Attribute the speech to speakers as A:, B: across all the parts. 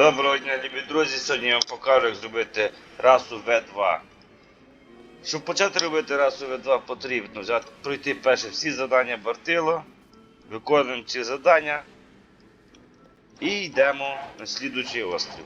A: Доброго дня, любі друзі! Сьогодні я вам покажу, як зробити расу В2. Щоб почати робити расу В2, потрібно взяти, пройти перше всі завдання Бартило, виконуємо ці завдання і йдемо на слідуючий острів.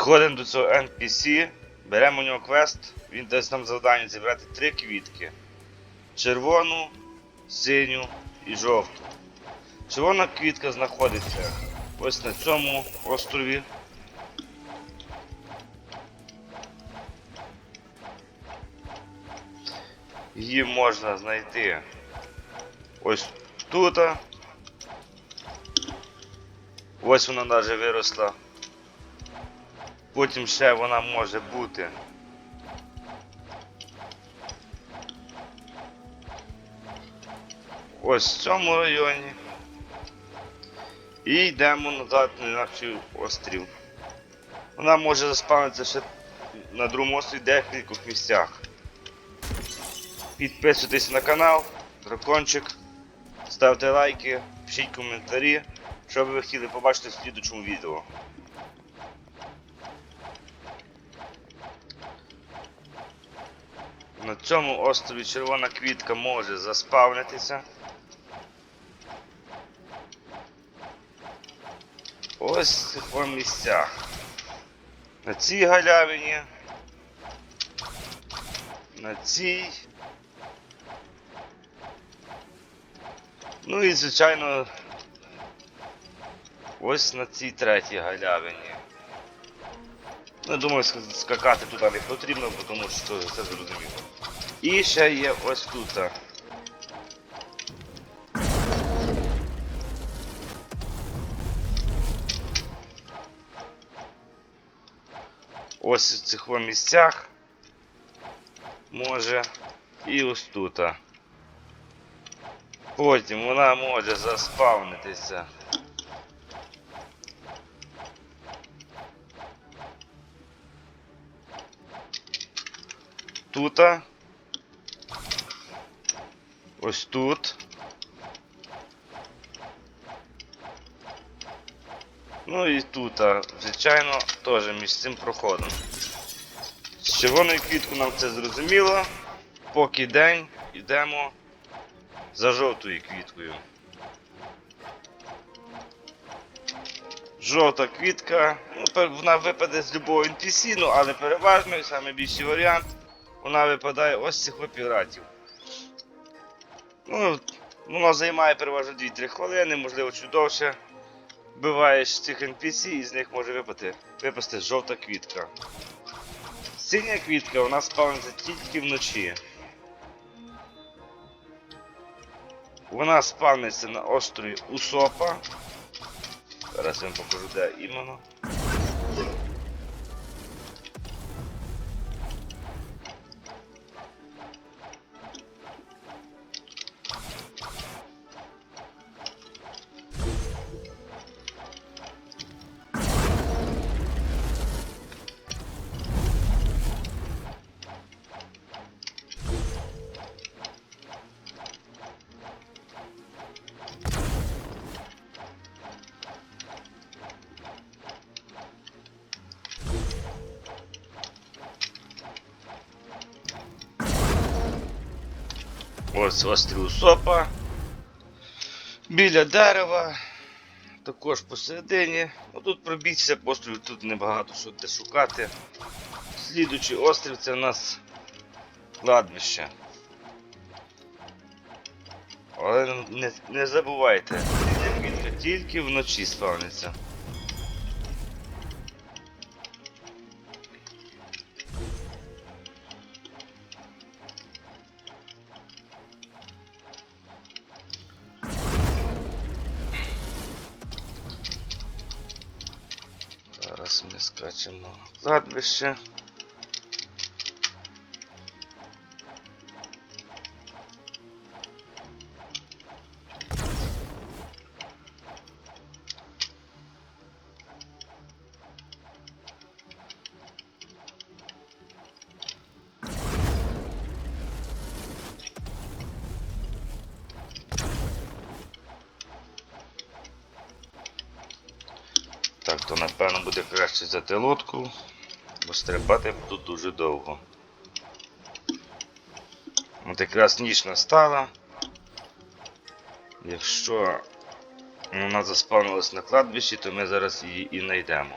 A: Підходимо до цього NPC, беремо у нього квест, він дасть нам завдання зібрати три квітки: червону, синю і жовту. Червона квітка знаходиться ось на цьому острові. Її можна знайти ось тут. Ось вона навіть виросла. Потім ще вона може бути. Ось в цьому районі. І йдемо назад на наш острів. Вона може заспавнитися ще на другому острові в декількох місцях. Підписуйтесь на канал, дракончик, ставте лайки, пишіть коментарі, що ви хотіли побачити в слідучому відео. На цьому острові червона квітка може заспавнитися. Ось в цих місцях. На цій галявині. На цій. Ну і звичайно ось на цій третій галявині. Ну, думаю, ска- скакати туди не потрібно, тому що це зрозуміло. І ще є ось тут. Ось в цих місцях. Може. І ось тут. Потім вона може заспавнитися. Тут. Ось тут. Ну і тут, звичайно, теж між цим проходом. З червоною квітку нам це зрозуміло. Поки день йдемо за жовтою квіткою. Жовта квітка, ну, вона випаде з любого NPC, ну, але переважно і найбільший варіант, вона випадає ось цих піратів. Ну, воно займає переважно 2-3 хвилини, можливо, чуть довше. Вбиваєш цих NPC і з них може випасти, випасти жовта квітка. Синя квітка вона спавниться тільки вночі. Вона спавниться на острові Усопа. Зараз я вам покажу, де іменно. Ось острів Усопа. Біля дерева. Також посередині. Ну тут пробігся по тут небагато що де шукати. слідуючий острів це в нас кладбище. Але не, не забувайте, тільки вночі спавниться. Зараз ми напевно буде краще взяти лодку, бо стрибати буду дуже довго. От якраз ніч настала. Якщо вона заспавнилась на кладбищі, то ми зараз її і знайдемо.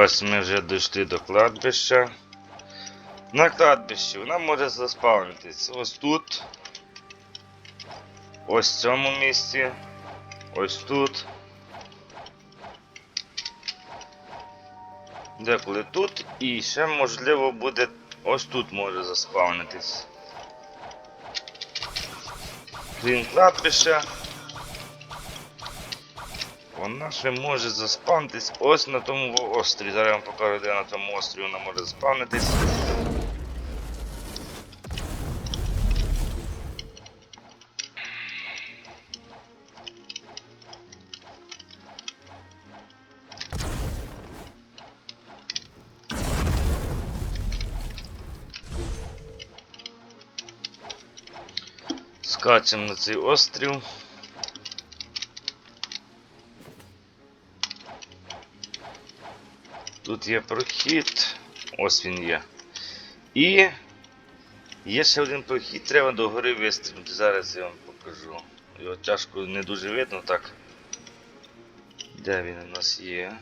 A: Ось ми вже дійшли до кладбища. На кладбищі вона може заспавнитись ось тут. Ось в цьому місці. Ось тут. Деколи тут і ще можливо буде ось тут може заспавнитись. Крім кладбища. Вона ще може заспавнитись ось на тому острові. Зараз я вам покажу, де на тому острові вона може заспавнитись. Скачемо на цей острів. Тут є прохід. Ось він є. І є ще один прохід, треба до гори вистрибнути. Зараз я вам покажу. Його тяжко не дуже видно так. Де він у нас є?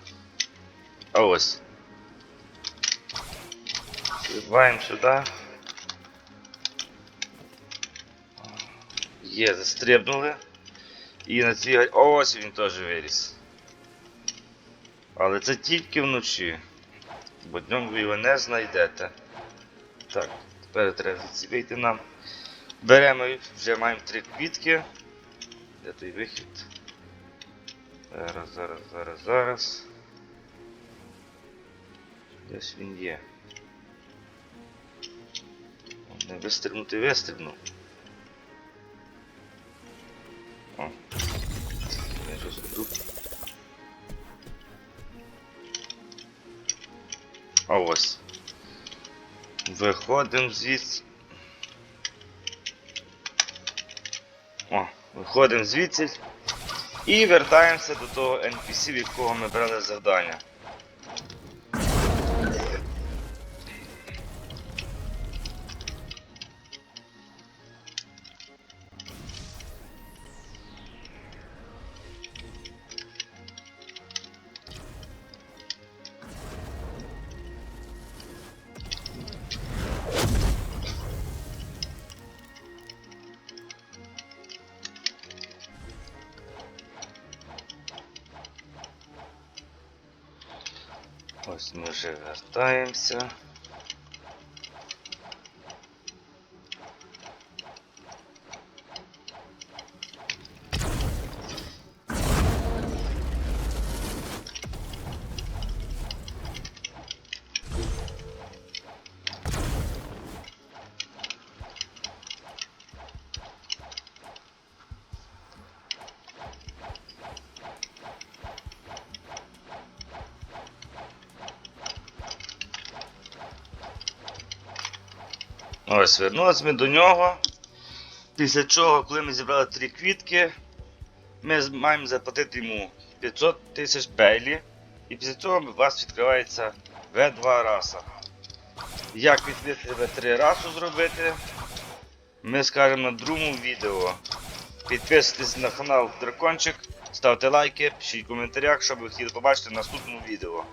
A: А ось. Стрибаємо сюди. Є, застрибнули. І на цій... Ось він теж виріс. Але це тільки вночі. Бо днем ви його не знайдете. Так, тепер треба звідси вийти нам. Беремо, вже маємо три квітки. Де той вихід? Зараз, зараз, зараз, зараз. Десь він є. Не вистрибнути вистрибнув. А ось. Виходимо звідси. О, виходимо звідси і вертаємося до того NPC, від якого ми брали завдання. Ось ми вже вертаємося. Ось, вернулись ми до нього. Після чого, коли ми зібрали три квітки, ми маємо заплатити йому 500 тисяч бейлі. І після цього у вас відкривається В2 раса. Як відкрити В3 расу зробити, ми скажемо на другому відео. Підписуйтесь на канал Дракончик, ставте лайки, пишіть в коментарях, що ви хотіли побачити наступному відео.